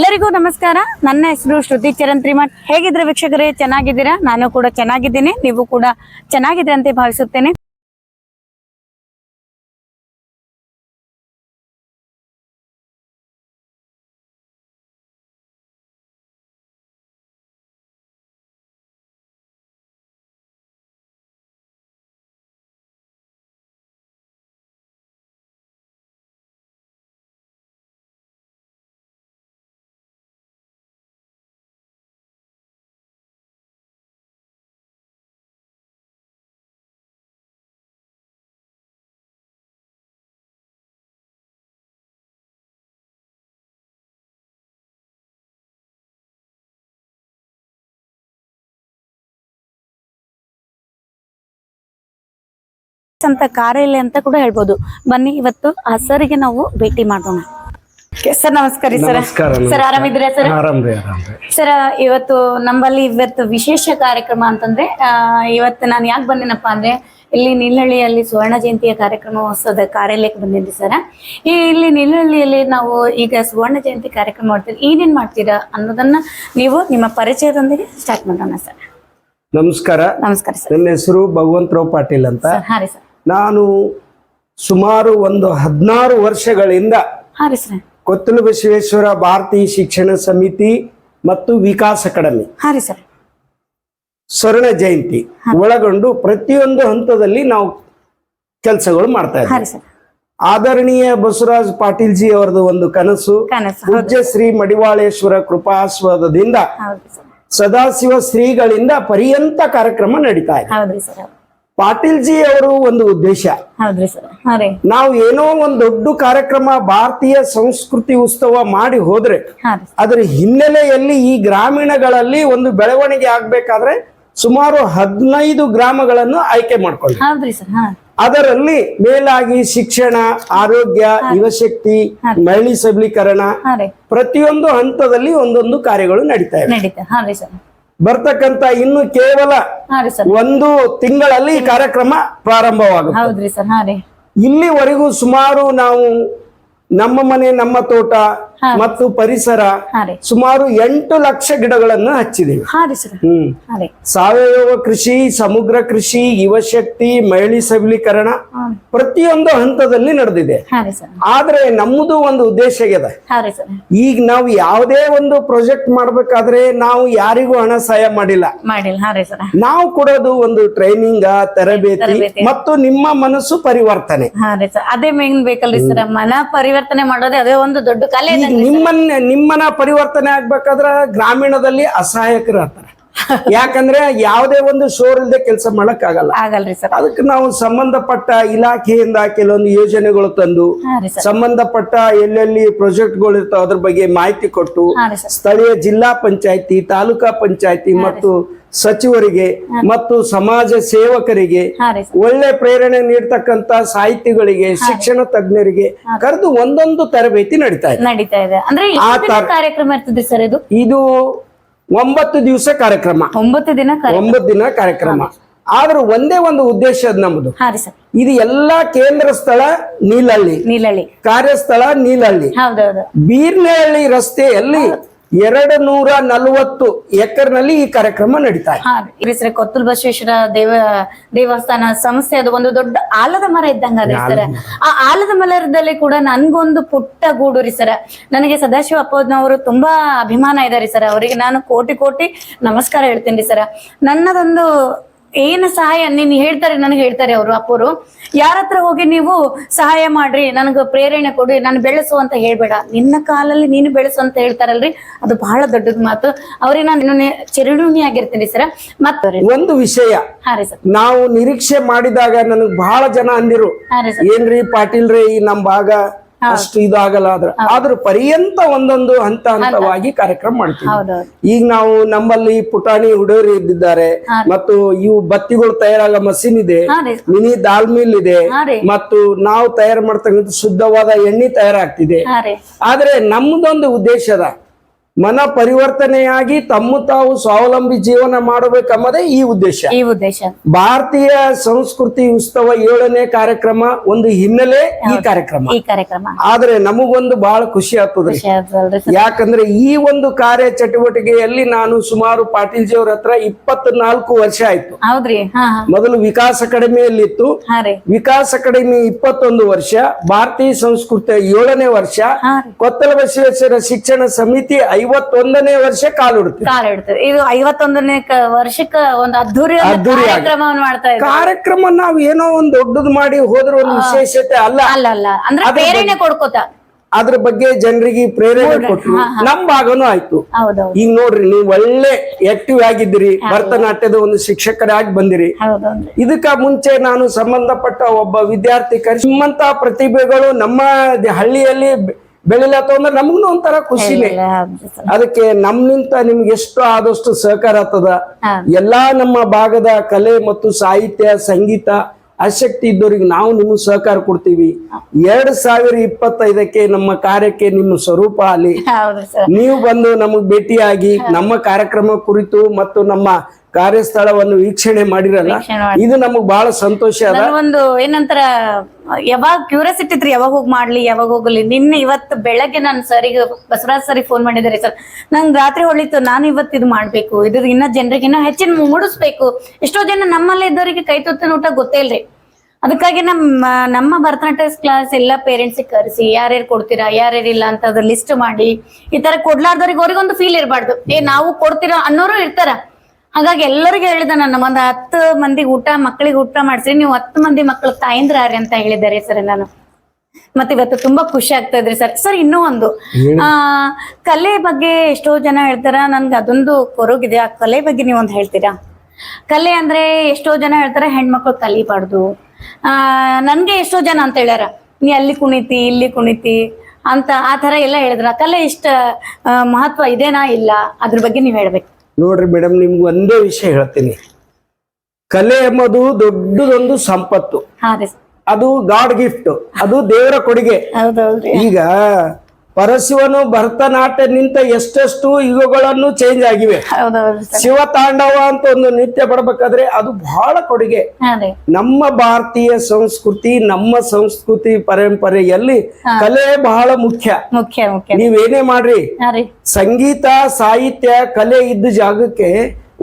ಎಲ್ಲರಿಗೂ ನಮಸ್ಕಾರ. ನನ್ನ ಹೆಸರು ಶ್ರುತಿ ಚರಣ್ ತ್ರಿಮಠ್ ಹೇಗಿದ್ರೆ ವೀಕ್ಷಕರೇ? ಚೆನ್ನಾಗಿದ್ದೀರಾ? ನಾನು ಕೂಡ ಚೆನ್ನಾಗಿದ್ದೀನಿ. ನೀವು ಕೂಡ ಚೆನ್ನಾಗಿದೆ ಅಂತ ಭಾವಿಸುತ್ತೇನೆ. ಅಂತ ಕಾರ್ಯಾಲಯ ಅಂತ ಕೂಡ ಹೇಳ್ಬೋದು. ಬನ್ನಿ ಇವತ್ತು ಆ ಸರ್ಗೆ ನಾವು ಭೇಟಿ ಮಾಡೋಣ. ಸರ್ ನಮಸ್ಕಾರ ಸರ್. ನಮಸ್ಕಾರ ಸರ್ ಆರಾಮಿದ್ದೀರಾ ಸರ್? ಆರಾಮ್ರಿ ಆರಾಮ್ರಿ ಸರ್ ಇವತ್ತು ನಮ್ಮಲ್ಲಿ ಇವತ್ತು ವಿಶೇಷ ಕಾರ್ಯಕ್ರಮ ಅಂತಂದ್ರೆ ಇವತ್ತು ನಾನು ಯಾಕೆ ಬಂದಿನಪ್ಪ ಅಂದ್ರೆ ಇಲ್ಲಿ ನಿಲ್ಹಳ್ಳಿಯಲ್ಲಿ ಸುವರ್ಣ ಜಯಂತಿಯ ಕಾರ್ಯಕ್ರಮ ಹೊಸದ ಕಾರ್ಯಾಲಯಕ್ಕೆ ಬಂದಿದ್ದೆ ಸರ್. ಈ ಇಲ್ಲಿ ನಿಲ್ಹಳ್ಳಿಯಲ್ಲಿ ನಾವು ಈಗ ಸುವರ್ಣ ಜಯಂತಿ ಕಾರ್ಯಕ್ರಮ ಮಾಡ್ತೀವಿ. ಏನೇನ್ ಮಾಡ್ತೀರಾ ಅನ್ನೋದನ್ನ ನೀವು ನಿಮ್ಮ ಪರಿಚಯದೊಂದಿಗೆ ಸ್ಟಾರ್ಟ್ ಮಾಡೋಣ ಸರ್. ನಮಸ್ಕಾರ. ನಮಸ್ಕಾರ ಸರ್. ನನ್ನ ಹೆಸರು ಭಗವಂತರಾವ್ ಪಾಟೀಲ್ ಅಂತ. ಸರ್ ಹಾ ರೀ ಸರ್. ನಾನು ಸುಮಾರು ಒಂದು ಹದಿನಾರು ವರ್ಷಗಳಿಂದ ಕೊತ್ತಲು ಬಸವೇಶ್ವರ ಭಾರತೀಯ ಶಿಕ್ಷಣ ಸಮಿತಿ ಮತ್ತು ವಿಕಾಸ್ ಅಕಾಡೆಮಿ. ಸ್ವರ್ಣ ಜಯಂತಿ ಒಳಗೊಂಡು ಪ್ರತಿಯೊಂದು ಹಂತದಲ್ಲಿ ನಾವು ಕೆಲಸಗಳು ಮಾಡ್ತಾ ಇದ್ದೇವೆ ಆದರಣೀಯ ಬಸವರಾಜ್ ಪಾಟೀಲ್ ಜಿ ಅವರದು ಒಂದು ಕನಸು. ಪೂಜ್ಯ ಶ್ರೀ ಮಡಿವಾಳೇಶ್ವರ ಕೃಪಾಸ್ವಾದದಿಂದ ಸದಾಶಿವ ಶ್ರೀಗಳಿಂದ ಪರ್ಯಂತ ಕಾರ್ಯಕ್ರಮ ನಡೀತಾ ಇದೆ. ಪಾಟೀಲ್ ಜಿ ಅವರು ಒಂದು ಉದ್ದೇಶ. ನಾವು ಏನೋ ಒಂದು ದೊಡ್ಡ ಕಾರ್ಯಕ್ರಮ ಭಾರತೀಯ ಸಂಸ್ಕೃತಿ ಉತ್ಸವ ಮಾಡಿ ಹೋದ್ರೆ ಅದರ ಹಿನ್ನೆಲೆಯಲ್ಲಿ ಈ ಗ್ರಾಮೀಣಗಳಲ್ಲಿ ಒಂದು ಬೆಳವಣಿಗೆ ಆಗ್ಬೇಕಾದ್ರೆ ಸುಮಾರು ಹದಿನೈದು ಗ್ರಾಮಗಳನ್ನು ಆಯ್ಕೆ ಸರ್. ಅದರಲ್ಲಿ ಮೇಲಾಗಿ ಶಿಕ್ಷಣ ಆರೋಗ್ಯ ಯುವಶಕ್ತಿ ಮಹಿಳಾ ಸಬಲೀಕರಣ ಪ್ರತಿಯೊಂದು ಹಂತದಲ್ಲಿ ಒಂದೊಂದು ಕಾರ್ಯಗಳು ನಡೀತಾ ಇವೆ. ಬರ್ತಕ್ಕಂತ ಇನ್ನು ಕೇವಲ ಒಂದು ತಿಂಗಳಲ್ಲಿ ಕಾರ್ಯಕ್ರಮ ಪ್ರಾರಂಭವಾಗುತ್ತೆ. ಇಲ್ಲಿವರೆಗೂ ಸುಮಾರು ನಾವು ನಮ್ಮ ಮನೆ ನಮ್ಮ ತೋಟ ಮತ್ತು ಪರಿಸರ ಸುಮಾರು ಎಂಟು ಲಕ್ಷ ಗಿಡಗಳನ್ನು ಹಚ್ಚಿದೀವಿ. ಹ್ಮ್. ಸಾವಯವ ಕೃಷಿ ಸಮಗ್ರ ಕೃಷಿ ಯುವಶಕ್ತಿ ಮಹಿಳಾ ಸಬಲೀಕರಣ ಪ್ರತಿಯೊಂದು ಹಂತದಲ್ಲಿ ನಡೆದಿದೆ. ಆದ್ರೆ ನಮ್ಮದು ಒಂದು ಉದ್ದೇಶ ಇದೆ. ಈಗ ನಾವು ಯಾವುದೇ ಒಂದು ಪ್ರಾಜೆಕ್ಟ್ ಮಾಡ್ಬೇಕಾದ್ರೆ ನಾವು ಯಾರಿಗೂ ಹಣ ಸಹಾಯ ಮಾಡಿಲ್ಲ. ಮಾಡಿಲ್ಲ. ಹಾ ಸರ್. ನಾವು ಕೊಡೋದು ಒಂದು ಟ್ರೈನಿಂಗ್ ತರಬೇತಿ. ಮತ್ತು ನಿಮ್ಮ ಮನಸ್ಸು ಪರಿವರ್ತನೆ. ಅದೇ ಮೇನ್ ಬೇಕಲ್ರಿ ಸರ್. ಮನ ಪರಿವರ್ತನೆ ಮಾಡೋದೇ ಅದೇ ಒಂದು ದೊಡ್ಡ ಕಲೆ ನಿಮ್ಮನ್ನ ನಿಮ್ಮನ್ನ ಪರಿವರ್ತನೆ ಆಗ್ಬೇಕಾದ್ರ ಗ್ರಾಮೀಣದಲ್ಲಿ ಅಸಹಾಯಕರು ಯಾಕಂದ್ರೆ ಯಾವುದೇ ಒಂದು ಶೋರ್ ಇಲ್ಲದೆ ಕೆಲಸ ಮಾಡಕ್ ಆಗಲ್ಲ ಅದಕ್ಕೆ ನಾವು ಸಂಬಂಧಪಟ್ಟ ಇಲಾಖೆಯಿಂದ ಕೆಲವೊಂದು ಯೋಜನೆಗಳು ತಂದು ಸಂಬಂಧಪಟ್ಟ ಎಲ್ಲೆಲ್ಲಿ ಪ್ರಾಜೆಕ್ಟ್ಗಳು ಇರ್ತಾವ ಅದ್ರ ಬಗ್ಗೆ ಮಾಹಿತಿ ಕೊಟ್ಟು ಸ್ಥಳೀಯ ಜಿಲ್ಲಾ ಪಂಚಾಯತಿ ತಾಲೂಕಾ ಪಂಚಾಯತಿ ಮತ್ತು ಸಚಿವರಿಗೆ ಮತ್ತು ಸಮಾಜ ಸೇವಕರಿಗೆ ಒಳ್ಳೆ ಪ್ರೇರಣೆ ನೀಡ್ತಕ್ಕಂತ ಸಾಹಿತಿಗಳಿಗೆ ಶಿಕ್ಷಣ ತಜ್ಞರಿಗೆ ಕರೆದು ಒಂದೊಂದು ತರಬೇತಿ ನಡೀತಾ ಇದೆ. ನಡೀತಾ ಇದೆ. ಅಂದ್ರೆ ಕಾರ್ಯಕ್ರಮ ಇರ್ತದೆ ಸರ್ ಇದು? ಇದು ಒಂಬತ್ತು ದಿವಸ ಕಾರ್ಯಕ್ರಮ. ಒಂಬತ್ತು ದಿನ ಒಂಬತ್ತು ದಿನ ಕಾರ್ಯಕ್ರಮ. ಆದ್ರೂ ಒಂದೇ ಒಂದು ಉದ್ದೇಶ ಅದ್ ನಮ್ದು. ಇದು ಎಲ್ಲಾ ಕೇಂದ್ರ ಸ್ಥಳ ನೀಲಹಳ್ಳಿ. ನೀಲಹಳ್ಳಿ. ಕಾರ್ಯಸ್ಥಳ ನೀಲಹಳ್ಳಿ. ಬೀರ್ನಹಳ್ಳಿ ರಸ್ತೆಯಲ್ಲಿ ಎರಡು ನೂರ ನಲವತ್ತು ಎಕರ್ನಲ್ಲಿ ಈ ಕಾರ್ಯಕ್ರಮ ನಡೀತಾ ಇದೆ. ಸರ್ ಕೊತ್ತೂರು ಬಸವೇಶ್ವರ ದೇವ ದೇವಸ್ಥಾನ ಸಂಸ್ಥೆ ಅದು ಒಂದು ದೊಡ್ಡ ಆಲದ ಮರ ಇದ್ದಂಗ ಸರ್. ಆ ಆಲದ ಮರದಲ್ಲಿ ಕೂಡ ನನ್ಗೊಂದು ಪುಟ್ಟ ಗೂಡು ರೀ ಸರ್. ನನಗೆ ಸದಾಶಿವ ಅಪ್ಪನವರು ತುಂಬಾ ಅಭಿಮಾನ ಇದಾರೆ ಸರ್. ಅವರಿಗೆ ನಾನು ಕೋಟಿ ಕೋಟಿ ನಮಸ್ಕಾರ ಹೇಳ್ತೀನಿ ಸರ್. ನನ್ನದೊಂದು ಏನು ಸಹಾಯ? ನೀನ್ ಹೇಳ್ತಾರೆ ನನಗೆ ಹೇಳ್ತಾರೆ ಅವರು ಅಪ್ಪರು. ಯಾರ ಹತ್ರ ಹೋಗಿ ನೀವು ಸಹಾಯ ಮಾಡ್ರಿ ನನಗೆ ಪ್ರೇರಣೆ ಕೊಡಿ ನಾನು ಬೆಳೆಸು ಅಂತ ಹೇಳ್ಬೇಡ. ನಿನ್ನ ಕಾಲಲ್ಲಿ ನೀನು ಬೆಳೆಸು ಅಂತ ಹೇಳ್ತಾರಲ್ರಿ? ಅದು ಬಹಳ ದೊಡ್ಡದ ಮಾತು. ಅವ್ರಿಗೆ ನಾನು ಚಿರಋಣಿ ಆಗಿರ್ತೀನಿ ಸರ್. ಮತ್ತ ಒಂದು ವಿಷಯ. ನಾವು ನಿರೀಕ್ಷೆ ಮಾಡಿದಾಗ ನನಗ್ ಬಹಳ ಜನ ಅಂದಿರು. ರೀ ಏನ್ರಿ ಪಾಟೀಲ್ರಿ ಈ ನಮ್ ಭಾಗ ಅಷ್ಟು ಇದಾಗಲ್ಲ ಆದ್ರ ಆದ್ರ ಪರ್ಯಂತ ಒಂದೊಂದು ಹಂತ ಹಂತವಾಗಿ ಕಾರ್ಯಕ್ರಮ ಮಾಡ್ತೀವಿ. ಈಗ ನಾವು ನಮ್ಮಲ್ಲಿ ಪುಟಾಣಿ ಹುಡುಗರು ಇದ್ದಿದ್ದಾರೆ. ಮತ್ತು ಇವು ಬತ್ತಿಗಳು ತಯಾರಾಗ ಮಸೀನ್ ಇದೆ. ಮಿನಿ ದಾಲ್ ಮಿಲ್ ಇದೆ. ಮತ್ತು ನಾವು ತಯಾರು ಮಾಡ್ತಕ್ಕಂಥ ಶುದ್ಧವಾದ ಎಣ್ಣೆ ತಯಾರಾಗ್ತಿದೆ. ಆದ್ರೆ ನಮ್ದೊಂದು ಉದ್ದೇಶ ಅದ. ಮನ ಪರಿವರ್ತನೆಯಾಗಿ ತಮ್ಮ ತಾವು ಸ್ವಾವಲಂಬಿ ಜೀವನ ಮಾಡಬೇಕನ್ನೋದೇ ಈ ಉದ್ದೇಶ. ಈ ಉದ್ದೇಶ. ಭಾರತೀಯ ಸಂಸ್ಕೃತಿ ಉತ್ಸವ ಏಳನೇ ಕಾರ್ಯಕ್ರಮ ಒಂದು ಹಿನ್ನೆಲೆ ಈ ಕಾರ್ಯಕ್ರಮ. ಈ ಕಾರ್ಯಕ್ರಮ. ಆದ್ರೆ ನಮಗೊಂದು ಬಹಳ ಖುಷಿ ಆಗ್ತದ್ರಿ. ಯಾಕಂದ್ರೆ ಈ ಒಂದು ಕಾರ್ಯ ಚಟುವಟಿಕೆಯಲ್ಲಿ ನಾನು ಸುಮಾರು ಪಾಟೀಲ್ ಜಿ ಅವ್ರ ಹತ್ರ ಇಪ್ಪತ್ನಾಲ್ಕು ವರ್ಷ ಆಯ್ತು. ಮೊದಲು ವಿಕಾಸ್ ಅಕಾಡೆಮಿಯಲ್ಲಿತ್ತು ಇತ್ತು ವಿಕಾಸ್ ಅಕಾಡೆಮಿ ಇಪ್ಪತ್ತೊಂದು ವರ್ಷ ಭಾರತೀಯ ಸಂಸ್ಕೃತಿ ಏಳನೇ ವರ್ಷ ಕೊತ್ತಲ ಬಸವೇಶ್ವರ ಶಿಕ್ಷಣ ಸಮಿತಿ ಐವತ್ತೊಂದನೇ ವರ್ಷ ಕಾಲಿಡುತ್ತೆ ಕಾಲ ಇಡ್ತೇವೆ ಇದು ಐವತ್ತೊಂದನೇ ವರ್ಷಕ್ಕ ಒಂದು ಅದ್ದೂರಿ ಅದ್ದೂರಿ. ಕಾರ್ಯಕ್ರಮವನ್ನು ಮಾಡ್ತಾ ಇದ್ದೀವಿ ಕಾರ್ಯಕ್ರಮ ನಾವ್ ಏನೋ ಒಂದ್ ದೊಡ್ಡದು ಮಾಡಿ ಹೋದ್ರ ಒಂದು ವಿಶೇಷತೆ ಅಲ್ಲ. ಅಲ್ಲ ಅಲ್ಲ. ಅಂದ್ರೆ ಪ್ರೇರಣೆ ಕೊಡ್ಕೋತ. ಅದ್ರ ಬಗ್ಗೆ ಜನರಿಗೆ ಪ್ರೇರಣೆ ಕೊಟ್ರು. ನಮ್ ಭಾಗನೂ ಆಯ್ತು. ಈಗ ನೋಡ್ರಿ ನೀವು ಒಳ್ಳೆ ಆಕ್ಟಿವ್ ಆಗಿದ್ದೀರಿ. ಭರತನಾಟ್ಯದ ಒಂದು ಶಿಕ್ಷಕರಾಗಿ ಬಂದಿರಿ. ಇದಕ್ಕ ಮುಂಚೆ ನಾನು ಸಂಬಂಧಪಟ್ಟ ಒಬ್ಬ ವಿದ್ಯಾರ್ಥಿ ಕರೆಸಿ ನಿಮ್ಮಂತ ಪ್ರತಿಭೆಗಳು ನಮ್ಮ ಹಳ್ಳಿಯಲ್ಲಿ ಬೆ- ಬೆಳಿಲತ್ತ ಅಂದ್ರೆ ನಮಗೂ ಒಂಥರ ಖುಷಿನೇ. ಅದಕ್ಕೆ ನಮ್ನಿಂತ ನಿಮ್ಗೆ ಎಷ್ಟು ಆದಷ್ಟು ಸಹಕಾರ ಆಗ್ತದ. ಎಲ್ಲಾ ನಮ್ಮ ಭಾಗದ ಕಲೆ ಮತ್ತು ಸಾಹಿತ್ಯ ಸಂಗೀತ ಆಸಕ್ತಿ ಇದ್ದವ್ರಿಗೆ ನಾವು ನಿಮ್ಗೆ ಸಹಕಾರ ಕೊಡ್ತೀವಿ. ಎರಡ್ ಸಾವಿರ ಇಪ್ಪತ್ತೈದಕ್ಕೆ ನಮ್ಮ ಕಾರ್ಯಕ್ಕೆ ನಿಮ್ಮ ಸ್ವರೂಪ ಅಲ್ಲಿ. ನೀವು ಬಂದು ನಮಗ್ ಭೇಟಿಯಾಗಿ ನಮ್ಮ ಕಾರ್ಯಕ್ರಮ ಕುರಿತು ಮತ್ತು ನಮ್ಮ ಕಾರ್ಯಸ್ಥಳವನ್ನು ವೀಕ್ಷಣೆ ಮಾಡಿರಲ್ಲ ಇದು ನಮಗ್ ಬಹಳ ಸಂತೋಷ ಅದ. ಒಂದು ಏನಂತರ ಯಾವಾಗ ಕ್ಯೂರಿಯಾಸಿಟಿ ಇತ್ರಿ ಯಾವಾಗ ಹೋಗಿ ಮಾಡ್ಲಿ ಯಾವಾಗ ಹೋಗ್ಲಿ. ನಿನ್ನೆ ಇವತ್ತು ಬೆಳಗ್ಗೆ ನಾನು ಸರಿಗೆ ಬಸವರಾಜ್ ಸರಿ ಫೋನ್ ಮಾಡಿದ್ದಾರೆ ಸರ್. ನಂಗೆ ರಾತ್ರಿ ಹೊಳಿತು ನಾನು ಇವತ್ತು ಇದು ಮಾಡ್ಬೇಕು. ಇದು ಇನ್ನ ಜನರಿಗೆ ಇನ್ನ ಹೆಚ್ಚಿನ ಮೂಡಿಸ್ಬೇಕು ಎಷ್ಟೋ ಜನ ನಮ್ಮಲ್ಲೇ ಇದ್ದವರಿಗೆ ಕೈ ತುತ್ತಿನ ಊಟ ಗೊತ್ತೇ ಇಲ್ರಿ. ಅದಕ್ಕಾಗಿ ನಮ್ಮ ನಮ್ಮ ಭರತನಾಟ್ಯ ಕ್ಲಾಸ್ ಎಲ್ಲ ಪೇರೆಂಟ್ಸ್ ಕರೆಸಿ ಯಾರ್ಯಾರು ಕೊಡ್ತೀರಾ ಯಾರ್ಯಾರು ಇಲ್ಲ ಅಂತ ಅದ್ರ ಲಿಸ್ಟ್ ಮಾಡಿ ಈ ತರ ಕೊಡ್ಲಾರ್ದವ್ರಿಗೆ ಅವ್ರಿಗೊಂದು ಫೀಲ್ ಇರಬಾರ್ದು. ಏ ನಾವು ಕೊಡ್ತೀರಾ ಅನ್ನೋರು ಇರ್ತಾರ. ಹಾಗಾಗಿ ಎಲ್ಲರಿಗೂ ಹೇಳಿದ ನನ್ನ ಒಂದು ಹತ್ತು ಮಂದಿಗೆ ಊಟ ಮಕ್ಕಳಿಗೆ ಊಟ ಮಾಡಿಸಿ ನೀವು ಹತ್ತು ಮಂದಿ ಮಕ್ಕಳು ತಾಯಂದ್ರಾರಿ ಅಂತ ಹೇಳಿದ್ದಾರೆ ಸರ್ ನಾನು. ಮತ್ತೆ ಇವತ್ತು ತುಂಬಾ ಖುಷಿ ಆಗ್ತಾ ಇದ್ರಿ ಸರ್. ಸರ್ ಇನ್ನೂ ಒಂದು. ಆ ಕಲೆ ಬಗ್ಗೆ ಎಷ್ಟೋ ಜನ ಹೇಳ್ತಾರ ನನ್ಗೆ ಅದೊಂದು ಕೊರಗಿದೆ. ಆ ಕಲೆ ಬಗ್ಗೆ ನೀವು ಒಂದು ಹೇಳ್ತೀರಾ? ಕಲೆ ಅಂದ್ರೆ ಎಷ್ಟೋ ಜನ ಹೇಳ್ತಾರ ಹೆಣ್ಮಕ್ಳು ಕಲಿಬಾರ್ದು. ಆ ನನ್ಗೆ ಎಷ್ಟೋ ಜನ ಅಂತ ಹೇಳ್ಯಾರ. ನೀ ಅಲ್ಲಿ ಕುಣಿತಿ ಇಲ್ಲಿ ಕುಣಿತಿ ಅಂತ ಆ ತರ ಎಲ್ಲ ಹೇಳಿದ್ರ. ಕಲೆ ಇಷ್ಟ ಮಹತ್ವ ಇದೇನಾ ಇಲ್ಲ? ಅದ್ರ ಬಗ್ಗೆ ನೀವ್ ಹೇಳ್ಬೇಕು. ನೋಡ್ರಿ ಮೇಡಮ್ ನಿಮ್ಗೆ ಒಂದೇ ವಿಷಯ ಹೇಳ್ತೀನಿ. ಕಲೆ ಎಂಬುದು ದೊಡ್ಡದೊಂದು ಸಂಪತ್ತು. ಅದು ಗಾಡ್ ಗಿಫ್ಟ್ ಅದು ದೇವರ ಕೊಡುಗೆ. ಈಗ ಪರಶಿವನು ಭರತನಾಟ್ಯ ನಿಂತ ಎಷ್ಟೆಷ್ಟು ಯುಗಗಳನ್ನು ಚೇಂಜ್ ಆಗಿವೆ. ಶಿವ ತಾಂಡವ ಅಂತ ಒಂದು ನೃತ್ಯ ಪಡ್ಬೇಕಾದ್ರೆ ಅದು ಬಹಳ ಕೊಡುಗೆ. ನಮ್ಮ ಭಾರತೀಯ ಸಂಸ್ಕೃತಿ ನಮ್ಮ ಸಂಸ್ಕೃತಿ ಪರಂಪರೆಯಲ್ಲಿ ಕಲೆ ಬಹಳ ಮುಖ್ಯ. ನೀವೇನೇ ಮಾಡ್ರಿ? ಸಂಗೀತ ಸಾಹಿತ್ಯ ಕಲೆ ಇದ್ದ ಜಾಗಕ್ಕೆ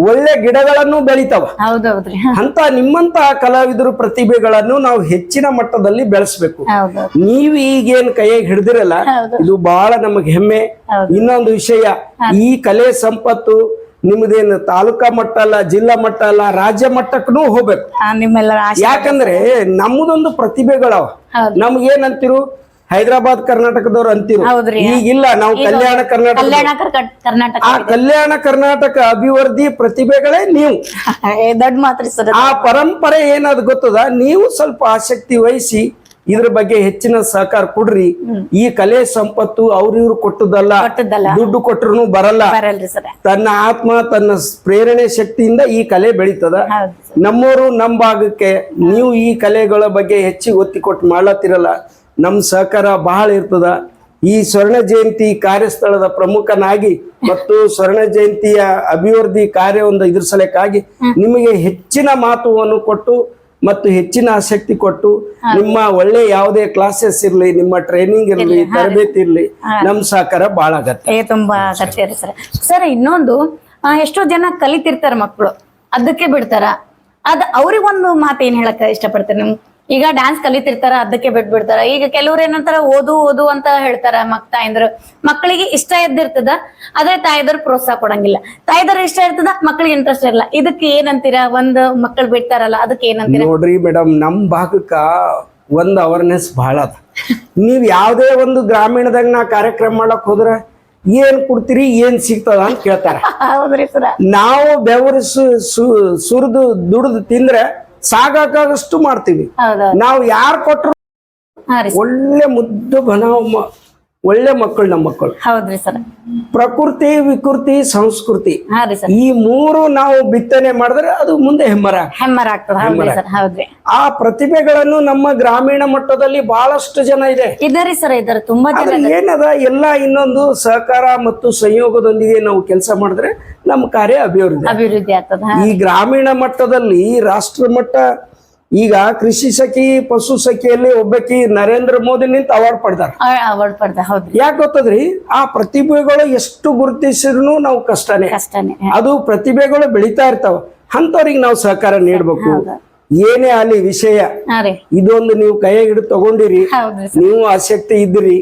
ಒಳ್ಳೆ ಗಿಡಗಳನ್ನು ಬೆಳಿತಾವ. ಹೌದೌದ್ರಿ. ಅಂತ ನಿಮ್ಮಂತ ಕಲಾವಿದರು ಪ್ರತಿಭೆಗಳನ್ನು ನಾವು ಹೆಚ್ಚಿನ ಮಟ್ಟದಲ್ಲಿ ಬೆಳೆಸ್ಬೇಕು. ನೀವು ಈಗೇನ್ ಕೈಯಾಗ ಹಿಡಿದಿರಲ್ಲ. ಇದು ಬಹಳ ನಮಗೆ ಹೆಮ್ಮೆ. ಇನ್ನೊಂದು ವಿಷಯ ಈ ಕಲೆ ಸಂಪತ್ತು ನಿಮ್ದೇನು ತಾಲೂಕಾ ಮಟ್ಟ ಅಲ್ಲ ಜಿಲ್ಲಾ ಮಟ್ಟ ಅಲ್ಲ ರಾಜ್ಯ ಮಟ್ಟಕ್ಕೂ ಹೋಗ್ಬೇಕು. ಯಾಕಂದ್ರೆ ನಮ್ಮದೊಂದು ಪ್ರತಿಭೆಗಳವ. ನಮ್ಗೇನಂತಿರು ಹೈದರಾಬಾದ್ ಕರ್ನಾಟಕದವ್ರು ಅಂತೀವಿ. ಈಗಿಲ್ಲ ನಾವು ಕಲ್ಯಾಣ ಕರ್ನಾಟಕ ಕರ್ನಾಟಕ ಆ ಕಲ್ಯಾಣ ಕರ್ನಾಟಕ ಅಭಿವೃದ್ಧಿ ಪ್ರತಿಭೆಗಳೇ ನೀವು. ದೊಡ್ಡ ಮಾತ್ರ ಆ ಪರಂಪರೆ ಏನದ್ ಗೊತ್ತದ? ನೀವು ಸ್ವಲ್ಪ ಆಸಕ್ತಿ ವಹಿಸಿ ಇದ್ರ ಬಗ್ಗೆ ಹೆಚ್ಚಿನ ಸಹಕಾರ ಕೊಡ್ರಿ. ಈ ಕಲೆ ಸಂಪತ್ತು ಅವ್ರಿವ್ರು ಕೊಟ್ಟದಲ್ಲ ದುಡ್ಡು ಕೊಟ್ರು ಬರಲ್ಲ. ತನ್ನ ಆತ್ಮ ತನ್ನ ಪ್ರೇರಣೆ ಶಕ್ತಿಯಿಂದ ಈ ಕಲೆ ಬೆಳೀತದ. ನಮ್ಮವರು ನಮ್ಮ ಭಾಗಕ್ಕೆ ನೀವು ಈ ಕಲೆಗಳ ಬಗ್ಗೆ ಹೆಚ್ಚಿಗೆ ಒತ್ತಿ ಕೊಟ್ಟು ಮಾಡ್ಲತ್ತಿರಲ್ಲ ನಮ್ಮ ಸಹಕಾರ ಬಹಳ ಇರ್ತದ. ಈ ಸ್ವರ್ಣ ಜಯಂತಿ ಕಾರ್ಯಸ್ಥಳದ ಪ್ರಮುಖನಾಗಿ ಮತ್ತು ಸ್ವರ್ಣ ಜಯಂತಿಯ ಅಭಿವೃದ್ಧಿ ಕಾರ್ಯವೊಂದು ಇದ್ರ ಸಲಕ್ಕಾಗಿ ನಿಮಗೆ ಹೆಚ್ಚಿನ ಮಾತುವನ್ನು ಕೊಟ್ಟು ಮತ್ತು ಹೆಚ್ಚಿನ ಆಸಕ್ತಿ ಕೊಟ್ಟು ನಿಮ್ಮ ಒಳ್ಳೆ ಯಾವುದೇ ಕ್ಲಾಸಸ್ ಇರ್ಲಿ ನಿಮ್ಮ ಟ್ರೈನಿಂಗ್ ಇರ್ಲಿ ತರಬೇತಿ ಇರ್ಲಿ ನಮ್ ಸಹಕಾರ ಬಹಳ ಅಗತ್ಯ. ತುಂಬಾ ಸತ್ಯ ಸರ್. ಸರ್ ಇನ್ನೊಂದು ಎಷ್ಟೋ ಜನ ಕಲಿತಿರ್ತಾರ ಮಕ್ಕಳು ಅದಕ್ಕೆ ಬಿಡ್ತಾರ? ಅದ್ ಅವ್ರಿಗೊಂದು ಮಾತು ಏನ್ ಹೇಳಕ್ ಇಷ್ಟಪಡ್ತಾರೆ ನಿಮ್ ಈಗ ಡ್ಯಾನ್ಸ್ ಕಲಿತಿರ್ತಾರ ಅದಕ್ಕೆ ಬಿಟ್ಬಿಡ್ತಾರ. ಈಗ ಕೆಲವ್ರು ಏನಂತಾರ ಓದು ಓದು ಅಂತ ಹೇಳ್ತಾರ ಮಕ್ ತಾಯಂದ್ರ. ಮಕ್ಕಳಿಗೆ ಇಷ್ಟ ಎದ್ದಿರ್ತದ ಆದ್ರೆ ತಾಯಿದವ್ರು ಪ್ರೋತ್ಸಾಹ ಕೊಡಂಗಿಲ್ಲ. ತಾಯಿದ್ರ ಇಷ್ಟ ಇರ್ತದ ಮಕ್ಳಿಗೆ ಇಂಟ್ರೆಸ್ಟ್ ಇರಲ್ಲ. ಇದಕ್ಕೆ ಏನಂತೀರಾ? ಒಂದ್ ಮಕ್ಕಳು ಬಿಡ್ತಾರಲ್ಲ ಅದಕ್ಕೆ ಏನಂತೀರಾ? ನೋಡ್ರಿ ಮೇಡಮ್ ನಮ್ ಭಾಗಕ್ಕ ಒಂದ್ ಅವೇರ್ನೆಸ್ ಬಹಳ ಅದ. ನೀವ್ ಯಾವ್ದೇ ಒಂದು ಗ್ರಾಮೀಣದಾಗ ನಾ ಕಾರ್ಯಕ್ರಮ ಮಾಡಕ್ ಹೋದ್ರ ಏನ್ ಕೊಡ್ತೀರಿ ಏನ್ ಸಿಗ್ತದ ಅಂತ ಕೇಳ್ತಾರ. ಹೌದ್ರಿ ಸರ ನಾವು ಬೆವರು ಸುರಿದು ದುಡಿದು ತಿಂದ್ರೆ ಸಾಕಾಗಷ್ಟು ಮಾಡ್ತೀವಿ. ನಾವು ಯಾರು ಕೊಟ್ಟರು ಒಳ್ಳೆ ಮುದ್ದು ಬನ ಒಳ್ಳೆ ಮಕ್ಕಳು ನಮ್ಮ ಮಕ್ಕಳು. ಹೌದ್ರಿ ಸರ್. ಪ್ರಕೃತಿ ವಿಕೃತಿ ಸಂಸ್ಕೃತಿ. ಈ ಮೂರು ನಾವು ಬಿತ್ತನೆ ಮಾಡಿದ್ರೆ ಅದು ಮುಂದೆ ಹೆಮ್ಮರ ಹೆಮ್ಮರ ಆಗ್ತದೆ. ಆ ಪ್ರತಿಭೆಗಳನ್ನು ನಮ್ಮ ಗ್ರಾಮೀಣ ಮಟ್ಟದಲ್ಲಿ ಬಹಳಷ್ಟು ಜನ ಇದೆ. ಇದರಿ ಸರ್ ಇದಾರೆ. ತುಂಬಾ ಜನ ಏನದ ಎಲ್ಲ ಇನ್ನೊಂದು ಸಹಕಾರ ಮತ್ತು ಸಂಯೋಗದೊಂದಿಗೆ ನಾವು ಕೆಲಸ ಮಾಡಿದ್ರೆ ನಮ್ಮ ಕಾರ್ಯ ಅಭಿವೃದ್ಧಿ ಅಭಿವೃದ್ಧಿ ಆಗ್ತದೆ. ಈ ಗ್ರಾಮೀಣ ಮಟ್ಟದಲ್ಲಿ ರಾಷ್ಟ್ರ ಮಟ್ಟ ಈಗ ಕೃಷಿ ಸಖಿ ಪಶು ಸಖಿಯಲ್ಲಿ ಒಬ್ಬಕಿ ನರೇಂದ್ರ ಮೋದಿ ನಿಂತ ಅವಾರ್ಡ್ ಪಡ್ದಾರ. ಅವಾರ್ಡ್ ಪಡ್ದ ಹೌದು. ಯಾಕೆ ಗೊತ್ತದ್ರಿ? ಆ ಪ್ರತಿಭೆಗಳು ಎಷ್ಟು ಗುರುತಿಸಿದ್ರು ನಾವು ಕಷ್ಟನೇ. ಕಷ್ಟನೇ ಅದು ಪ್ರತಿಭೆಗಳು ಬೆಳಿತಾ ಇರ್ತಾವ. ಅಂತವ್ರಿಗೆ ನಾವು ಸಹಕಾರ ನೀಡ್ಬೇಕು. ಏನೇ ಅಲ್ಲಿ ವಿಷಯ. ಇದೊಂದು ನೀವು ಕೈಯಾಗ ಹಿಡಿದು ತಗೊಂಡಿರಿ. ನೀವು ಆಸಕ್ತಿ ಇದ್ರಿ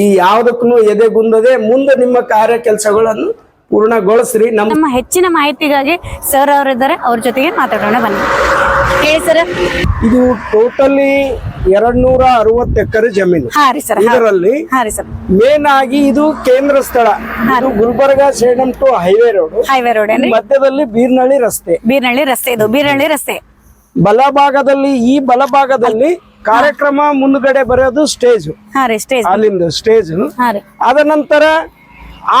ಈ ಯಾವ್ದಕ್ಕೂ ಎದೆಗುಂದದೆ ಮುಂದೆ ನಿಮ್ಮ ಕಾರ್ಯ ಕೆಲಸಗಳನ್ನು ಪೂರ್ಣಗೊಳಿಸ್ರಿ. ನಮ್ಮ ನಮ್ಮ ಹೆಚ್ಚಿನ ಮಾಹಿತಿಗಾಗಿ ಸರ್ ಅವರಿದ್ದಾರೆ. ಅವ್ರ ಜೊತೆಗೆ ಮಾತಾಡೋಣ ಬನ್ನಿ. ಹೇಳಿ ಸರ್ ಇದು ಟೋಟಲಿ ಎರಡ್ ನೂರ ಅರವತ್ತು ಎಕರೆ ಜಮೀನು. ಹಾ ರೀ ಸರ್ ಇದರಲ್ಲಿ ಹಾ ರೀ ಸರ್ ಮೇನ್ ಆಗಿ ಇದು ಕೇಂದ್ರ ಸ್ಥಳ. ಇದು Gulbarga Sedam to highway road. Highway road ಏನ್ರಿ? ಮಧ್ಯದಲ್ಲಿ ಬೀರ್ನಳ್ಳಿ ರಸ್ತೆ. ಬೀರ್ನಳ್ಳಿ ರಸ್ತೆ ಇದು ಬೀರ್ನಳ್ಳಿ ರಸ್ತೆ. ಬಲಭಾಗದಲ್ಲಿ ಈ ಬಲಭಾಗದಲ್ಲಿ ಕಾರ್ಯಕ್ರಮ ಮುಂದ್ಗಡೆ ಬರೋದು ಸ್ಟೇಜ್. ಹಾ ರೀ ಸ್ಟೇಜ್. ಅಲ್ಲಿಂದ ಸ್ಟೇಜ್. ಹಾ ರೀ. ಅದ ನಂತರ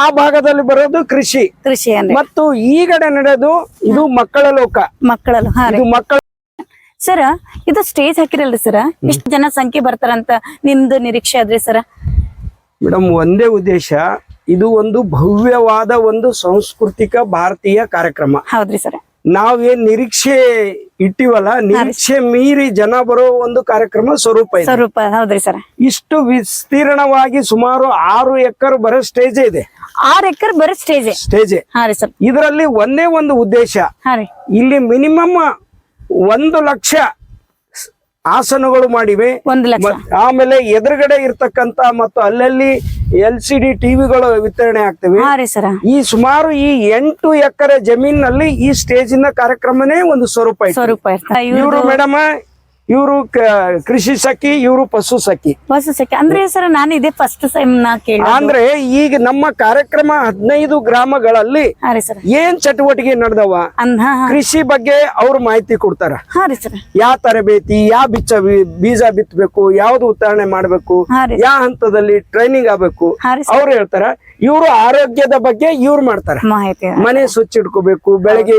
ಆ ಭಾಗದಲ್ಲಿ ಬರೋದು ಕೃಷಿ. ಕೃಷಿ ಮತ್ತು ಈ ಕಡೆ ನಡೆಯೋದು ಇದು ಮಕ್ಕಳ ಲೋಕ. ಮಕ್ಕಳ ಇದು ಮಕ್ಕಳ ಸರ್ ಇದು ಸ್ಟೇಜ್ ಹಾಕಿರಲ್ರಿ ಸರ ಇಷ್ಟು ಜನ ಸಂಖ್ಯೆ ಬರ್ತಾರಂತ ನಿಮ್ದು ನಿರೀಕ್ಷೆ ಆದ್ರಿ ಸರ ಮೇಡಮ್ ಒಂದೇ ಉದ್ದೇಶ. ಇದು ಒಂದು ಭವ್ಯವಾದ ಒಂದು ಸಾಂಸ್ಕೃತಿಕ ಭಾರತೀಯ ಕಾರ್ಯಕ್ರಮ. ಹೌದ್ರಿ ಸರ್ ನಾವೇನ್ ನಿರೀಕ್ಷೆ ಇಟ್ಟಿವಲ್ಲ ನಿರೀಕ್ಷೆ ಮೀರಿ ಜನ ಬರೋ ಒಂದು ಕಾರ್ಯಕ್ರಮ ಸ್ವರೂಪ ಇದೆ. ಸ್ವರೂಪ ಹೌದ್ರಿ ಸರ್ ಇಷ್ಟು ವಿಸ್ತೀರ್ಣವಾಗಿ ಸುಮಾರು ಆರು ಎಕರೆ ಬರೋ ಸ್ಟೇಜ್ ಇದೆ. ಆರ್ ಎಕರ್ ಬರೋ ಸ್ಟೇಜ್ ಸ್ಟೇಜ್ ಇದರಲ್ಲಿ ಒಂದೇ ಒಂದು ಉದ್ದೇಶ. ಇಲ್ಲಿ ಮಿನಿಮಮ್ ಒಂದು ಲಕ್ಷ ಆಸನಗಳು ಮಾಡಿವೆ. ಆಮೇಲೆ ಎದುರುಗಡೆ ಇರ್ತಕ್ಕಂತ ಮತ್ತು ಅಲ್ಲಲ್ಲಿ ಎಲ್ ಸಿ ಡಿ ಟಿವಿಗಳು ವಿತರಣೆ ಆಗ್ತವೆ. ಈ ಸುಮಾರು ಈ ಎಂಟು ಎಕರೆ ಜಮೀನಿನಲ್ಲಿ ಈ ಸ್ಟೇಜಿನ ಕಾರ್ಯಕ್ರಮನೇ ಒಂದು ಸ್ವರೂಪ ಇವರು ಮೇಡಮ್ ಇವರು ಕೃಷಿ ಸಖಿ ಇವರು ಪಶು ಸಖಿ. ಪಶು ಸಖಿ. ಅಂದ್ರೆ ಸರ್ ನಾನು ಇದೇ ಫಸ್ಟ್ ಟೈಮ್ ನಾ ಕೇಳ ಅಂದ್ರೆ ಈಗ ನಮ್ಮ ಕಾರ್ಯಕ್ರಮ ಹದಿನೈದು ಗ್ರಾಮಗಳಲ್ಲಿ ಏನ್ ಚಟುವಟಿಕೆ ನಡೆದವ. ಕೃಷಿ ಬಗ್ಗೆ ಅವ್ರು ಮಾಹಿತಿ ಕೊಡ್ತಾರ. ಯಾವ ತರಬೇತಿ ಯಾವ ಬಿಚ್ಚ ಬೀಜ ಬಿತ್ತಬೇಕು ಯಾವ್ದು ಉತ್ತರಣೆ ಮಾಡ್ಬೇಕು ಯಾವ ಹಂತದಲ್ಲಿ ಟ್ರೈನಿಂಗ್ ಆಗ್ಬೇಕು ಅವ್ರು ಹೇಳ್ತಾರ ಇವರು ಆರೋಗ್ಯದ ಬಗ್ಗೆ ಇವ್ರು ಮಾಡ್ತಾರ. ಮನೆ ಸ್ವಚ್ಛ ಇಟ್ಕೋಬೇಕು ಬೆಳಗ್ಗೆ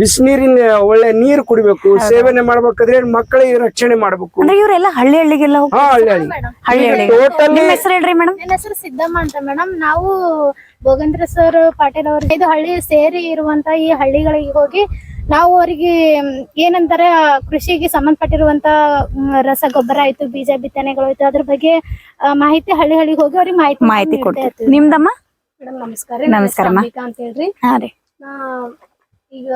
ಬಿಸಿನೀರಿನ ಒಳ್ಳೆ ನೀರು ಕುಡಿಬೇಕು ಸೇವನೆ ಮಾಡ್ಬೇಕಾದ್ರೆ ಮಕ್ಕಳಿಗೆ ರಕ್ಷಣೆ ಮಾಡಬೇಕು. ಅಂದ್ರೆ ಇವರೆಲ್ಲ ಹಳ್ಳಿ ಹಳ್ಳಿಗೆಲ್ಲ ಹಳ್ಳಿ ಹಳ್ಳಿ. ಹಳ್ಳಿ ಹಳ್ಳಿ ಟೋಟಲಿ ನಿಮ್ಮ ಹೆಸರು ಹೇಳ್ರಿ ಮೇಡಮ್. ನನ್ನ ಹೆಸರು ಸಿದ್ದಮ್ಮ ಅಂತ ಮೇಡಮ್. ನಾವು ಭೋಗೇಂದ್ರ ಸರ್ ಪಾಟೀಲ್ ಅವ್ರಿಗೆ ಇದು ಹಳ್ಳಿ ಸೇರಿ ಇರುವಂತ ಈ ಹಳ್ಳಿಗಳಿಗೆ ಹೋಗಿ ನಾವು ಅವರಿಗೆ ಮ್, ಏನಂತಾರೆ ಆ, ಕೃಷಿಗೆ ಸಂಬಂಧಪಟ್ಟಿರುವಂತ ಮ್, ರಸಗೊಬ್ಬರ ಆಯ್ತು ಬೀಜ ಬಿತ್ತನೆಗಳು ಆಯ್ತು ಅದ್ರ ಬಗ್ಗೆ ಆ, ಮಾಹಿತಿ ಹಳ್ಳಿ ಹಳ್ಳಿಗೆ ಹೋಗಿ ಅವ್ರಿಗೆ ಮಾಹಿತಿ ಮಾಹಿತಿ ಕೊಡ್ತೀವಿ. ನಿಮ್ದಮ್ಮ? ಮೇಡಮ್ ನಮಸ್ಕಾರ ನಮಸ್ಕಾರಮ್ಮ. ಅಂಬಿಕಾ ಅಂತ ಹೇಳ್ರಿ. ಹಾ ರೀ. ನಾ ಈಗ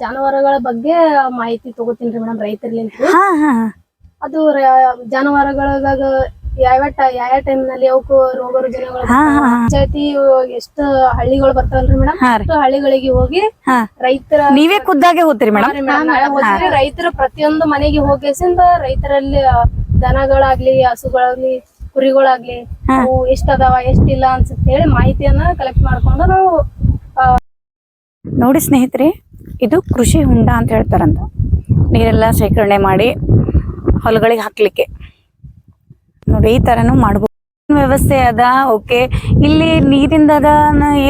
ಜಾನುವಾರುಗಳ ಬಗ್ಗೆ ಮಾಹಿತಿ ತಗೋತೀನಿ ಮೇಡಮ್ ರೈತರ್ಲಿಂತ ಹಾ ಹಾ. ಅದು ರ- ಜಾನುವಾರುಗಳಾಗ ಯಾವ ಯಾವ ಟೈಮ್ನಲ್ಲಿ ಅವಕ್ಕೂ ರೋಗ ರುಜಿನಗಳು ಹಾ, ಹಾ, ಹಾ. ಪಂಚಾಯತಿ ಎಷ್ಟು ಹಳ್ಳಿಗಳು ಬರ್ತಾವಲ್ರಿ ಮೇಡಮ್? ಹಾ ರೀ. ಅಷ್ಟು ಹಳ್ಳಿಗಳಿಗೆ ಹೋಗಿ ಹಾ. ರೈತರ ನೀವೇ ಖುದ್ದಾಗೆ ಹೋಗ್ತೀರಿ ಮೇಡಮ್? ನಾಳೆ ಹೋದ್ರೆ ರೈತರ ಪ್ರತಿಯೊಂದು ಮನೆಗೆ ಹೋಗಿಸಿಂದ ರೈತರಲ್ಲಿ ಆ, ದನಗಳಾಗ್ಲಿ ಹಸುಗಳಾಗ್ಲಿ ಕುರಿಗಳಾಗ್ಲಿ ಅವು ಎಷ್ಟ್ ಅದಾವ ಎಷ್ಟ್ ಇಲ್ಲ ಅನ್ಸುತ್ತೆ ಹೇಳಿ ಮಾಹಿತಿಯನ್ನ ಕಲೆಕ್ಟ್ ಮಾಡ್ಕೊಂಡು ನಾವು ನೋಡಿ ಸ್ನೇಹಿತರೆ ಇದು ಕೃಷಿ ಹುಂಡ ಅಂತ ಹೇಳ್ತಾರಂತ. ನೀರೆಲ್ಲ ಶೇಖರಣೆ ಮಾಡಿ ಹೊಲಗಳಿಗೆ ಹಾಕ್ಲಿಕ್ಕೆ. ನೋಡಿ ಈ ತರನು ಮಾಡ್ಬೋದು. ವ್ಯವಸ್ಥೆ ಅದ ಓಕೆ. ಇಲ್ಲಿ ನೀರಿಂದ ಅದ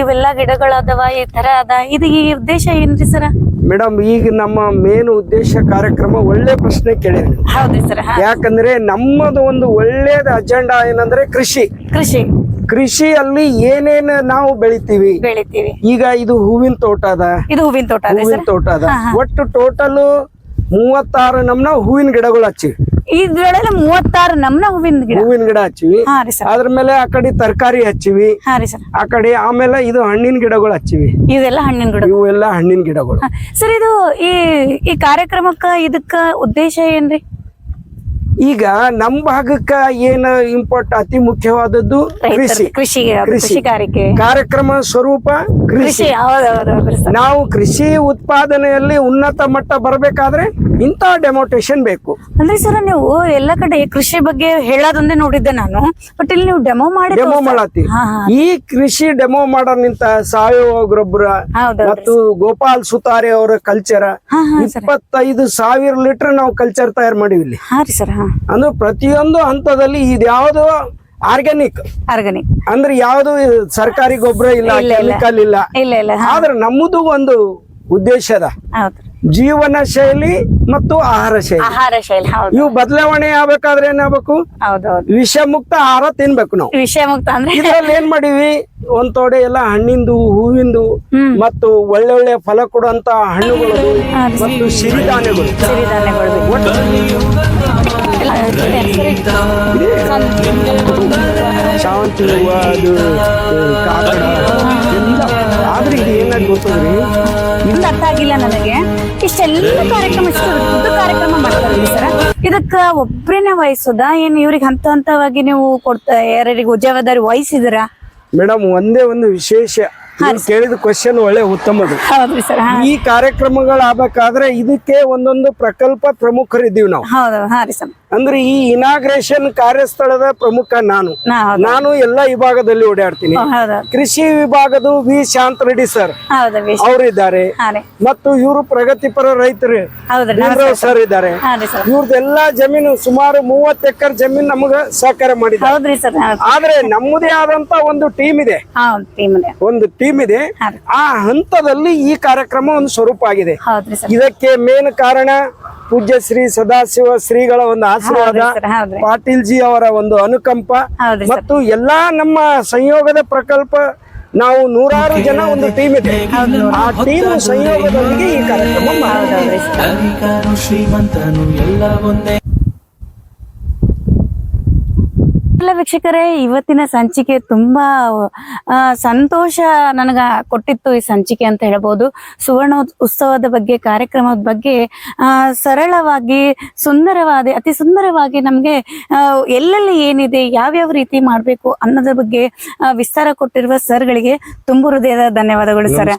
ಇವೆಲ್ಲ ಗಿಡಗಳದವ ಈ ತರ ಅದ. ಇದು ಈ ಉದ್ದೇಶ ಏನ್ರಿ ಸರ? ಮೇಡಮ್ ಈಗ ನಮ್ಮ ಮೇನ್ ಉದ್ದೇಶ ಕಾರ್ಯಕ್ರಮ ಒಳ್ಳೆ ಪ್ರಶ್ನೆ ಕೇಳಿದ್ರು. ಹೌದ್ರಿ ಸರ್ ಯಾಕಂದ್ರೆ ನಮ್ಮದು ಒಂದು ಒಳ್ಳೇದ ಅಜೆಂಡಾ ಏನಂದ್ರೆ ಕೃಷಿ. ಕೃಷಿ. ಕೃಷಿಯಲ್ಲಿ ಏನೇನು ನಾವು ಬೆಳಿತೀವಿ? ಬೆಳಿತೀವಿ. ಈಗ ಇದು ಹೂವಿನ ತೋಟ ಅದ. ಇದು ಹೂವಿನ ತೋಟ ಅದೇ ಹೂವಿನ ಸರ್? ತೋಟ ಅದ. ಒಟ್ಟು ಟೋಟಲ್ ಮೂವತ್ತಾರು ನಮ್ನ ಹೂವಿನ ಗಿಡಗಳು ಹಚ್ಚಿವಿ. ಇದ್ರೊಳಗೆ ಮೂವತ್ತಾರು ನಮ್ನ ಹೂವಿನ ಗಿಡ. ಹೂವಿನ ಗಿಡ ಹಚ್ಚಿವಿ. ಹಾ ರೀ ಸರ್. ಅದ್ರ ಮೇಲೆ ಆ ಕಡೆ ತರಕಾರಿ ಹಚ್ಚಿವಿ. ಹಾ ರೀ ಸರ್. ಆ ಕಡೆ ಆಮೇಲೆ ಇದು ಹಣ್ಣಿನ ಗಿಡಗಳು ಹಚ್ಚಿವಿ. ಇದೆಲ್ಲ ಹಣ್ಣಿನ ಗಿಡ ಇವೆಲ್ಲ ಹಣ್ಣಿನ ಗಿಡಗಳು. ಸರ್ ಇದು ಈ ಈ ಕಾರ್ಯಕ್ರಮಕ್ಕ ಇದಕ್ಕ ಉದ್ದೇಶ ಏನ್ರಿ? ಈಗ ನಮ್ ಭಾಗಕ್ಕ ಏನ್ ಇಂಪಾರ್ಟ್ ಅತಿ ಮುಖ್ಯವಾದದ್ದು ಕೃಷಿ. ಕೃಷಿ. ಕೃಷಿ. ಕಾರ್ಯಕ್ರಮ ಸ್ವರೂಪ ಕೃಷಿ. ನಾವು ಕೃಷಿ ಉತ್ಪಾದನೆಯಲ್ಲಿ ಉನ್ನತ ಮಟ್ಟ ಬರಬೇಕಾದ್ರೆ ಇಂಥ ಡೆಮೋಟೇಷನ್ ಬೇಕು. ಅಂದ್ರೆ ಸರ್ ನೀವು ಎಲ್ಲ ಕಡೆ ಕೃಷಿ ಬಗ್ಗೆ ಹೇಳೋದೊಂದೇ ನೋಡಿದ್ದೆ ನಾನು. ಬಟ್ ಇಲ್ಲಿ ನೀವು ಡೆಮೋ ಮಾಡಿ ಡೆಮೋ ಮಾಡತ್ತಿ ಈ ಕೃಷಿ ಡೆಮೋ ಮಾಡೋ ನಿಂತ ಸಾವಯವ ಗೊಬ್ಬರ ಮತ್ತು ಗೋಪಾಲ್ ಸುತಾರೆ ಅವರ ಕಲ್ಚರ್ ಇಪ್ಪತ್ತೈದು ಸಾವಿರ ಲೀಟರ್ ನಾವು ಕಲ್ಚರ್ ತಯಾರು ಮಾಡಿವಿ ಇಲ್ಲಿ. ಹಾ ರೀ ಸರ್ ಹಾ. ಅಂದ್ರೆ ಪ್ರತಿಯೊಂದು ಹಂತದಲ್ಲಿ ಇದ್ಯಾವುದು ಆರ್ಗ್ಯಾನಿಕ್ ಆರ್ಗ್ಯಾನಿಕ್ ಅಂದ್ರೆ ಯಾವ್ದು ಸರ್ಕಾರಿ ಗೊಬ್ಬರ ಇಲ್ಲ. ಕೆಮಿಕಲ್ ಇಲ್ಲ. ಇಲ್ಲ. ಇಲ್ಲ ಆದ್ರೆ ನಮ್ಮದು ಒಂದು ಉದ್ದೇಶ ಅದ. ಜೀವನ ಶೈಲಿ ಮತ್ತು ಆಹಾರ ಶೈಲಿ. ಆಹಾರ ಶೈಲಿ ಇವು ಬದಲಾವಣೆ ಆಗ್ಬೇಕಾದ್ರೆ ಏನಾಗಬೇಕು? ವಿಷ ಮುಕ್ತ ಆಹಾರ ತಿನ್ಬೇಕು ನಾವು. ವಿಷ ಮುಕ್ತ ಅಂದ್ರೆ? ಇದ್ರಲ್ಲಿ ಏನ್ ಮಾಡಿವಿ ಒಂದ್ ತೋಡೆ ಎಲ್ಲ ಹಣ್ಣಿಂದು ಹೂವಿಂದು ಮತ್ತು ಒಳ್ಳೆ ಫಲ ಕೊಡುವಂತ ಹಣ್ಣುಗಳು ಮತ್ತು ಸಿರಿಧಾನ್ಯಗಳು. ಸಿರಿಧಾನ್ಯಗಳು. ಎಲ್ಲ ಶಾವಂತಿ ಹೂವ ಅದು ಕಾಕಡ ಎಲ್ಲ. ಆದ್ರೆ ಇದು ಏನಾಗಿ ಗೊತ್ತದ್ರಿ? ಇದು ಅರ್ಥ ಆಗಿಲ್ಲ ನನಗೆ. ಇಷ್ಟೆಲ್ಲ ಕಾರ್ಯಕ್ರಮ ಇಷ್ಟು ದೊಡ್ಡ ಕಾರ್ಯಕ್ರಮ ಮಾಡ್ತಾರೆ ಸರ್. ಇದಕ್ಕ ಒಬ್ರೇನೆ ವಹಿಸೋದಾ ಏನ್ ಇವ್ರಿಗೆ ಹಂತ ಹಂತವಾಗಿ ನೀವು ಕೊಡ್ತಾ ಯಾರ್ಯಾರಿಗೆ ಜವಾಬ್ದಾರಿ ವಹಿಸಿದಿರಾ? ಮೇಡಮ್ ಒಂದೇ ಒಂದು ವಿಶೇಷ. ನೀವು ಕೇಳಿದ ಕ್ವಶನ್ ಒಳ್ಳೆ ಉತ್ತಮದು ಹೌದ್ರಿ ಸರ್ ಈ ಕಾರ್ಯಕ್ರಮಗಳಾಗಬೇಕಾದ್ರೆ ಇದಕ್ಕೆ ಒಂದೊಂದು ಪ್ರಕಲ್ಪ ಪ್ರಮುಖರಿದ್ದೀವಿ ನಾವು. ಹೌದು ಹಾ ರೀ ಸರ್. ಅಂದ್ರೆ ಈ ಇನಾಗ್ರೇಷನ್ ಕಾರ್ಯಸ್ಥಳದ ಪ್ರಮುಖ ನಾನು. ನಾನು ಎಲ್ಲಾ ವಿಭಾಗದಲ್ಲಿ ಓಡಾಡ್ತೀನಿ. ಕೃಷಿ ವಿಭಾಗದ ವಿ. ಶಾಂತ ರೆಡ್ಡಿ ಸರ್ ಅವರಿದ್ದಾರೆ ಮತ್ತು ಇವರು ಪ್ರಗತಿಪರ ರೈತರು. ಸರ್. ಇದ್ದಾರೆ. ಇವ್ರದೆಲ್ಲಾ ಇವ್ರದ್ದೆಲ್ಲ ಜಮೀನು ಸುಮಾರು ಮೂವತ್ತು ಎಕರ್ ಜಮೀನು ನಮಗ ಸಹಕಾರ ಮಾಡಿದ್ದಾರೆ. ಆದ್ರೆ ನಮ್ಮದೇ ಆದಂತ ಒಂದು ಟೀಮ್ ಇದೆ. ಒಂದು ಟೀಮ್ ಇದೆ. ಆ ಹಂತದಲ್ಲಿ ಈ ಕಾರ್ಯಕ್ರಮ ಒಂದು ಸ್ವರೂಪ ಆಗಿದೆ. ಇದಕ್ಕೆ ಮೇನ್ ಕಾರಣ ಪೂಜ್ಯ ಶ್ರೀ ಸದಾಶಿವ ಶ್ರೀಗಳ ಒಂದು ಆಶೀರ್ವಾದ ಪಾಟೀಲ್ ಜಿ ಅವರ ಒಂದು ಅನುಕಂಪ ಮತ್ತು ಎಲ್ಲಾ ನಮ್ಮ ಸಂಯೋಗದ ಪ್ರಕಲ್ಪ ನಾವು ನೂರಾರು ಜನ ಒಂದು ಟೀಮ್ ಇದೆ. ಆ ಟೀಮ್ ಸಂಯೋಗದೊಂದಿಗೆ ಈ ಕಾರ್ಯಕ್ರಮ ಶ್ರೀಮಂತನು ಎಲ್ಲ ಒಂದೇ ಎಲ್ಲ ವೀಕ್ಷಕರೇ ಇವತ್ತಿನ ಸಂಚಿಕೆ ತುಂಬಾ ಸಂತೋಷ ನನಗ ಕೊಟ್ಟಿತ್ತು ಈ ಸಂಚಿಕೆ ಅಂತ ಹೇಳ್ಬೋದು. ಸುವರ್ಣ ಉತ್ಸವದ ಬಗ್ಗೆ ಕಾರ್ಯಕ್ರಮದ ಬಗ್ಗೆ ಆ, ಸರಳವಾಗಿ ಸುಂದರವಾದ ಅತಿ ಸುಂದರವಾಗಿ ನಮಗೆ ಎಲ್ಲೆಲ್ಲಿ ಏನಿದೆ ಯಾವ್ಯಾವ ರೀತಿ ಮಾಡಬೇಕು ಅನ್ನೋದ್ರ ಬಗ್ಗೆ ವಿಸ್ತಾರ ಕೊಟ್ಟಿರುವ ಸರ್ಗಳಿಗೆ ತುಂಬು ಹೃದಯದ ಧನ್ಯವಾದಗಳು ಸರ್.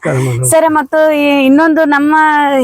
ಸರ್ ಮತ್ತು ಇನ್ನೊಂದು ನಮ್ಮ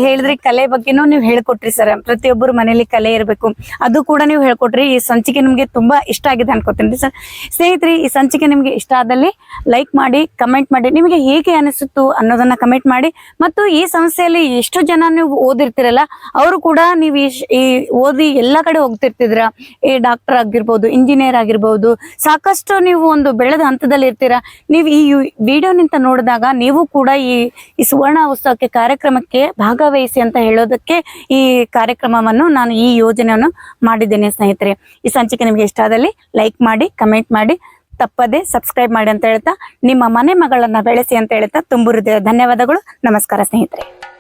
ಹೇಳಿದ್ರಿ ಕಲೆ ಬಗ್ಗೆನೂ ನೀವು ಹೇಳ್ಕೊಟ್ರಿ ಸರ್. ಪ್ರತಿಯೊಬ್ಬರು ಮನೇಲಿ ಕಲೆ ಇರಬೇಕು. ಅದು ಕೂಡ ನೀವು ಹೇಳ್ಕೊಟ್ರಿ ಈ ಸಂಚಿಕೆ ನಿಮ್ಗೆ ತುಂಬಾ ಇಷ್ಟ ಆಗಿದೆ ಅನ್ಕೋತೀನಿ ಸರ್. ಸ್ನೇಹಿತರೆ, ಈ ಸಂಚಿಕೆ ನಿಮಗೆ ಇಷ್ಟ ಆದಲ್ಲಿ ಲೈಕ್ ಮಾಡಿ ಕಮೆಂಟ್ ಮಾಡಿ, ನಿಮಗೆ ಹೇಗೆ ಅನಿಸುತ್ತು ಅನ್ನೋದನ್ನ ಕಮೆಂಟ್ ಮಾಡಿ. ಮತ್ತು ಈ ಸಂಸ್ಥೆಯಲ್ಲಿ ಎಷ್ಟು ಜನ ನೀವು ಓದಿರ್ತೀರಲ್ಲ, ಅವರು ಕೂಡ ನೀವು ಈ ಓದಿ ಎಲ್ಲ ಕಡೆ ಹೋಗ್ತಿರ್ತಿದ್ರ. ಈ ಡಾಕ್ಟರ್ ಆಗಿರ್ಬೋದು ಇಂಜಿನಿಯರ್ ಆಗಿರ್ಬೋದು, ಸಾಕಷ್ಟು ನೀವು ಒಂದು ಬೆಳೆದ ಹಂತದಲ್ಲಿ ಇರ್ತೀರಾ. ನೀವು ಈ ವಿಡಿಯೋ ನಿಂತ ನೋಡಿದಾಗ ನೀವು ಕೂಡ ಈ ಸುವರ್ಣ ಉತ್ಸವಕ್ಕೆ ಕಾರ್ಯಕ್ರಮಕ್ಕೆ ಭಾಗವಹಿಸಿ ಅಂತ ಹೇಳೋದಕ್ಕೆ ಈ ಕಾರ್ಯಕ್ರಮವನ್ನು ನಾನು ಈ ಯೋಜನೆಯನ್ನು ಮಾಡಿದ್ದೇನೆ ಸ್ನೇಹಿತರೆ. ಈ ಸಂಚಿಕೆ ನಿಮಗೆ ಇಷ್ಟ ಆದಲ್ಲಿ ಲೈಕ್ ಮಾಡಿ ಕಮೆಂಟ್ ಮಾಡಿ, ತಪ್ಪದೆ ಸಬ್ಸ್ಕ್ರೈಬ್ ಮಾಡಿ ಅಂತ ಹೇಳ್ತಾ, ನಿಮ್ಮ ಮನೆ ಮಗಳನ್ನ ಬೆಳೆಸಿ ಅಂತ ಹೇಳ್ತಾ ತುಂಬು ಹೃದಯ ಧನ್ಯವಾದಗಳು. ನಮಸ್ಕಾರ ಸ್ನೇಹಿತರೆ.